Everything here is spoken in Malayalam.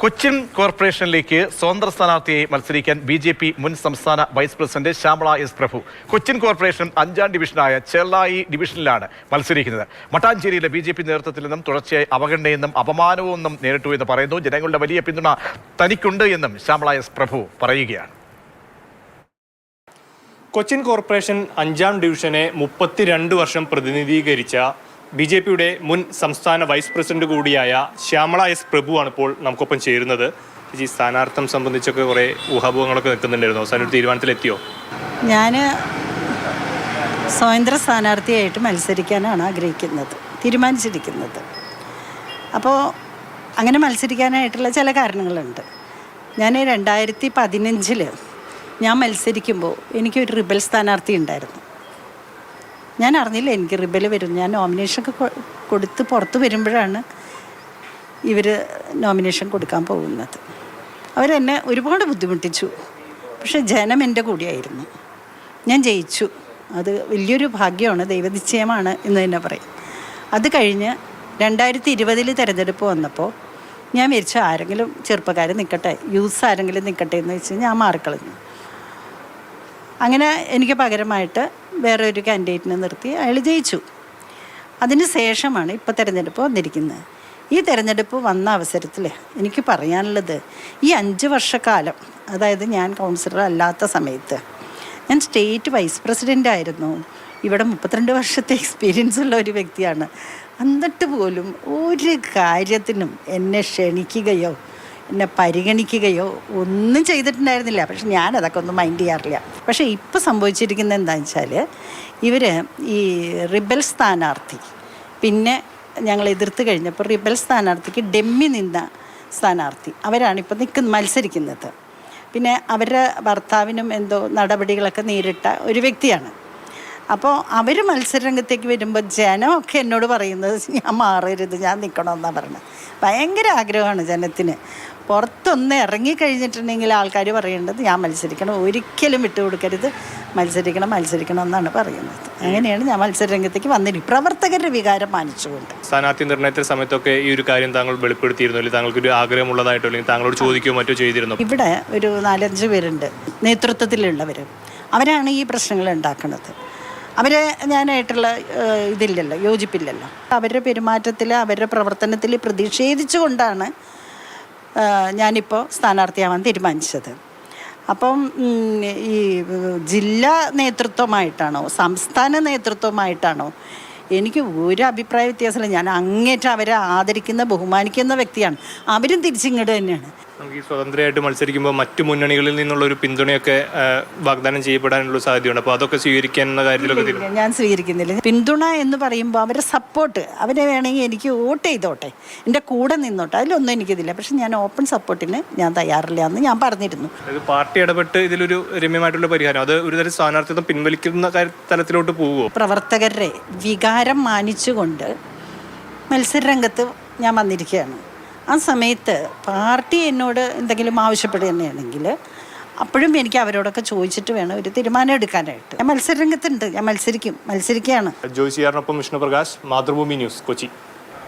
കൊച്ചിൻ കോർപ്പറേഷനിലേക്ക് സ്വതന്ത്ര സ്ഥാനാർത്ഥിയെ മത്സരിക്കാൻ ബി ജെ പി മുൻ സംസ്ഥാന vice president Shyamala S Prabhu. Cochin corporation അഞ്ചാം ഡിവിഷനായ ചെള്ളായി ഡിവിഷനിലാണ് മത്സരിക്കുന്നത്. മട്ടാഞ്ചേരിയിലെ ബി ജെ പി നേതൃത്വത്തിൽ നിന്നും തുടർച്ചയായി അവഗണനയെന്നും അപമാനവും ഒന്നും നേരിട്ടു എന്ന് പറയുന്നു. ജനങ്ങളുടെ വലിയ പിന്തുണ തനിക്കുണ്ട് എന്നും ശ്യാമള എസ് പ്രഭു പറയുകയാണ്. കൊച്ചിൻ കോർപ്പറേഷൻ അഞ്ചാം ഡിവിഷനെ മുപ്പത്തിരണ്ട് വർഷം പ്രതിനിധീകരിച്ച ബി ജെ പിയുടെ മുൻ സംസ്ഥാന വൈസ് പ്രസിഡന്റ് കൂടിയായ ശ്യാമള എസ് പ്രഭുവാണ് ഇപ്പോൾ നമുക്കൊപ്പം ചേരുന്നത്. ഈ സ്ഥാനാർത്ഥം സംബന്ധിച്ചൊക്കെ കുറേ ഊഹാഭോഹങ്ങളൊക്കെ നിൽക്കുന്നുണ്ടായിരുന്നു. അവസാനം ഒരു തീരുമാനത്തിലെത്തിയോ? ഞാൻ സ്വതന്ത്ര സ്ഥാനാർത്ഥിയായിട്ട് മത്സരിക്കാനാണ് ആഗ്രഹിക്കുന്നത്. തീരുമാനിച്ചിരിക്കുന്നത്. അപ്പോൾ അങ്ങനെ മത്സരിക്കാനായിട്ടുള്ള ചില കാരണങ്ങളുണ്ട്. ഞാൻ രണ്ടായിരത്തി പതിനഞ്ചിൽ ഞാൻ മത്സരിക്കുമ്പോൾ എനിക്കൊരു റിബൽ സ്ഥാനാർത്ഥി ഉണ്ടായിരുന്നു. ഞാൻ അറിഞ്ഞില്ല എനിക്ക് റിബൽ വരും. ഞാൻ നോമിനേഷനൊക്കെ കൊടുത്ത് പുറത്ത് വരുമ്പോഴാണ് ഇവർ നോമിനേഷൻ കൊടുക്കാൻ പോകുന്നത്. അവരെന്നെ ഒരുപാട് ബുദ്ധിമുട്ടിച്ചു. പക്ഷേ ജനം എന്റെ കൂടിയായിരുന്നു. ഞാൻ ജയിച്ചു. അത് വലിയൊരു ഭാഗ്യമാണ് ദൈവനിശ്ചയമാണ് എന്ന് തന്നെ പറയും. അത് കഴിഞ്ഞ് രണ്ടായിരത്തി ഇരുപതിൽ തിരഞ്ഞെടുപ്പ് വന്നപ്പോൾ ഞാൻ വിചാരിച്ചു ആരെങ്കിലും ചെറുപ്പക്കാർ നിൽക്കട്ടെ യൂസ് ആരെങ്കിലും നിൽക്കട്ടെ എന്ന് വെച്ച് ഞാൻ മാറിക്കളഞ്ഞു. അങ്ങനെ എനിക്ക് പകരമായിട്ട് വേറെ ഒരു കാൻഡിഡേറ്റിനെ നിർത്തി അയാൾ ജയിച്ചു. അതിന് ശേഷമാണ് ഇപ്പോൾ തിരഞ്ഞെടുപ്പ് വന്നിരിക്കുന്നത്. ഈ തിരഞ്ഞെടുപ്പ് വന്ന അവസരത്തിൽ എനിക്ക് പറയാനുള്ളത് ഈ അഞ്ച് വർഷക്കാലം അതായത് ഞാൻ കൗൺസിലർ അല്ലാത്ത സമയത്ത് ഞാൻ സ്റ്റേറ്റ് വൈസ് പ്രസിഡന്റ് ആയിരുന്നു. ഇവിടെ മുപ്പത്തിരണ്ട് വർഷത്തെ എക്സ്പീരിയൻസ് ഉള്ള ഒരു വ്യക്തിയാണ്. എന്നിട്ട് പോലും ഒരു കാര്യത്തിനും എന്നെ ക്ഷണിക്കുകയോ എന്നെ പരിഗണിക്കുകയോ ഒന്നും ചെയ്തിട്ടുണ്ടായിരുന്നില്ല. പക്ഷെ ഞാൻ അതൊക്കെ ഒന്നും മൈൻഡ് ചെയ്യാറില്ല. പക്ഷേ ഇപ്പോൾ സംഭവിച്ചിരിക്കുന്നത് എന്താണെന്ന് വെച്ചാൽ ഇവർ ഈ റിബൽ സ്ഥാനാർത്ഥി പിന്നെ ഞങ്ങൾ എതിർത്ത് കഴിഞ്ഞപ്പോൾ റിബൽ സ്ഥാനാർത്ഥിക്ക് ഡെമ്മി നിന്ന സ്ഥാനാർത്ഥി അവരാണ് ഇപ്പോൾ നിൽക്കുന്ന മത്സരിക്കുന്നത്. പിന്നെ അവരുടെ ഭർത്താവിനും എന്തോ നടപടികളൊക്കെ നേരിട്ട ഒരു വ്യക്തിയാണ്. അപ്പോൾ അവർ മത്സരരംഗത്തേക്ക് വരുമ്പോൾ ജനമൊക്കെ എന്നോട് പറയുന്നത് ഞാൻ മാറരുത് ഞാൻ നിൽക്കണമെന്നാണ് പറഞ്ഞത്. ഭയങ്കര ആഗ്രഹമാണ് ജനത്തിന്. പുറത്തൊന്ന് ഇറങ്ങിക്കഴിഞ്ഞിട്ടുണ്ടെങ്കിൽ ആൾക്കാർ പറയേണ്ടത് ഞാൻ മത്സരിക്കണം ഒരിക്കലും വിട്ടുകൊടുക്കരുത് മത്സരിക്കണം മത്സരിക്കണം എന്നാണ് പറയുന്നത്. അങ്ങനെയാണ് ഞാൻ മത്സരരംഗത്തേക്ക് വന്നിരിക്കും പ്രവർത്തകരുടെ വികാരം മാനിച്ചുകൊണ്ട്. സ്ഥാനാർത്ഥി നിർണയത്തിന്റെ സമയത്തൊക്കെ ഈ ഒരു കാര്യം താങ്കൾ വെളിപ്പെടുത്തിയിരുന്നു അല്ലെങ്കിൽ താങ്കൾക്ക് ഒരു ആഗ്രഹമുള്ളതായിട്ടോ അല്ലെങ്കിൽ താങ്കളോട് ചോദിക്കുകയോ മറ്റോ ചെയ്തിരുന്നു? ഇവിടെ ഒരു നാലഞ്ച് പേരുണ്ട് നേതൃത്വത്തിലുള്ളവർ അവരാണ് ഈ പ്രശ്നങ്ങൾ ഉണ്ടാക്കുന്നത്. അവരെ ഞാനായിട്ടുള്ള ഇതില്ലല്ലോ യോജിപ്പില്ലല്ലോ. അവരുടെ പെരുമാറ്റത്തിൽ അവരുടെ പ്രവർത്തനത്തിൽ പ്രതിഷേധിച്ചുകൊണ്ടാണ് ഞാനിപ്പോൾ സ്ഥാനാർത്ഥിയാവാൻ തീരുമാനിച്ചത്. അപ്പം ഈ ജില്ലാ നേതൃത്വമായിട്ടാണോ സംസ്ഥാന നേതൃത്വമായിട്ടാണോ എനിക്ക് ഒരു അഭിപ്രായ വ്യത്യാസമില്ല. ഞാൻ അങ്ങേറ്റം അവരെ ആദരിക്കുന്ന ബഹുമാനിക്കുന്ന വ്യക്തിയാണ്. അവരും തിരിച്ചിങ്ങോട്ട് തന്നെയാണ്. നമുക്ക് ഈ സ്വതന്ത്രമായിട്ട് മത്സരിക്കുമ്പോൾ മറ്റു മുന്നണികളിൽ നിന്നുള്ള ഒരു പിന്തുണയൊക്കെ വാഗ്ദാനം ചെയ്യപ്പെടാനുള്ള സാധ്യതയുണ്ട്. അപ്പോൾ അതൊക്കെ സ്വീകരിക്കാൻ എന്ന കാര്യത്തിലൊക്കെ ഞാൻ സ്വീകരിക്കുന്നില്ല. പിന്തുണ എന്ന് പറയുമ്പോൾ അവരെ സപ്പോർട്ട് അവരെ വേണമെങ്കിൽ എനിക്ക് വോട്ട് ചെയ്തോട്ടെ. എന്റെ കൂടെ നിന്നോട്ടെ. അതിലൊന്നും എനിക്കിതില്ല. പക്ഷെ ഞാൻ ഓപ്പൺ സപ്പോർട്ടിന് ഞാൻ തയ്യാറില്ല എന്ന് ഞാൻ പറഞ്ഞിരുന്നു. അതായത് പാർട്ടി ഇടപെട്ട് ഇതിലൊരു രമ്യമായിട്ടുള്ള പരിഹാരം അത് ഒരു തരം സ്ഥാനാർത്ഥിത്വം പിൻവലിക്കുന്ന തലത്തിലോട്ട് പോകുമോ പ്രവർത്തകരുടെ വികാരം മാനിച്ചുകൊണ്ട് മത്സരരംഗത്ത് ഞാൻ വന്നിരിക്കുകയാണ്. ആ സമയത്ത് പാർട്ടി എന്നോട് എന്തെങ്കിലും ആവശ്യപ്പെടുകയാണെങ്കിൽ അപ്പോഴും എനിക്ക് അവരോടൊക്കെ ചോദിച്ചിട്ട് വേണം ഒരു തീരുമാനം എടുക്കാനായിട്ട്. ഞാൻ മത്സരരംഗത്തുണ്ട്. ഞാൻ മത്സരിക്കും. മത്സരിക്കുകയാണ്. ജോയിസിയാറിനൊപ്പം വിഷ്ണുപ്രകാശ് വിഷ്ണു പ്രകാശ് മാതൃഭൂമി ന്യൂസ് കൊച്ചി.